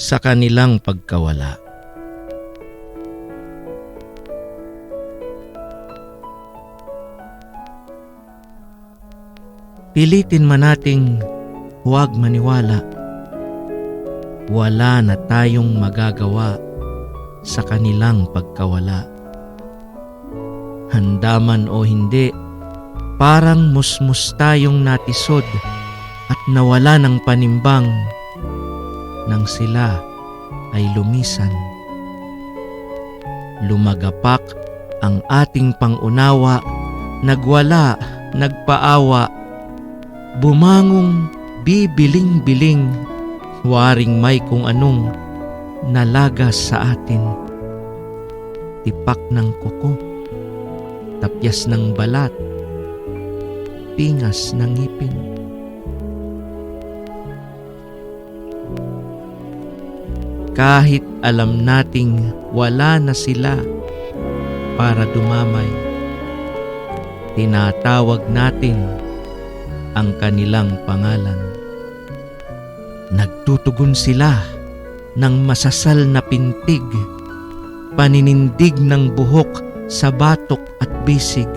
sa kanilang pagkawala. Pilitin man nating huwag maniwala. Wala na tayong magagawa sa kanilang pagkawala. Handa man o hindi, parang musmus tayong natisod at nawala ng panimbang nang sila ay lumisan. Lumagapak ang ating pangunawa, nagwala, nagpaawa, bumangong bibiling-biling, waring may kung anong nalagas sa atin. Tipak ng kuko, tapyas ng balat, pingas ng ngipin. Kahit alam nating wala na sila para dumamay, tinatawag natin ang kanilang pangalan. Nagtutugon sila ng masasal na pintig, paninindig ng buhok sa batok at bisig.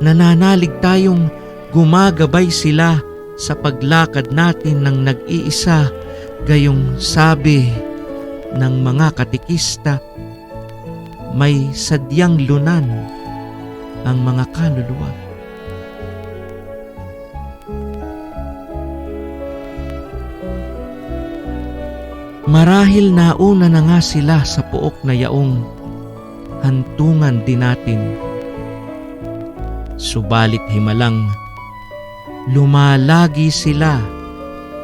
Nananalig tayong gumagabay sila sa paglakad natin ng nag-iisa gayong sabi ng mga katikista may sadyang lunan ang mga kaluluwa. Marahil nauna na nga sila sa puok na yaong hantungan din natin. Subalit himalang lumalagi sila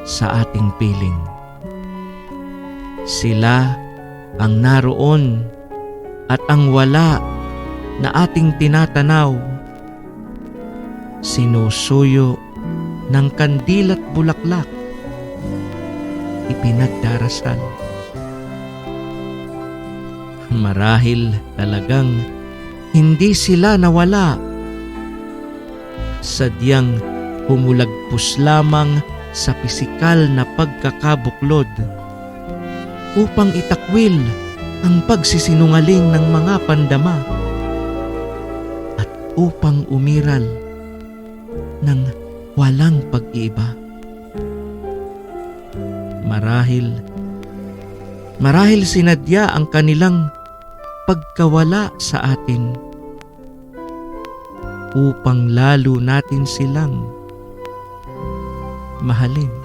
sa ating piling. Sila ang naroon at ang wala na ating tinatanaw. Sinusuyo ng kandilat bulaklak ipinagdarasal. Marahil talagang hindi sila nawala. Sadyang humulagpos lamang sa pisikal na pagkakabuklod upang itakwil ang pagsisinungaling ng mga pandama at upang umiral ng walang pag-iiba. Marahil, marahil sinadya ang kanilang pagkawala sa atin upang lalo natin silang mahalin.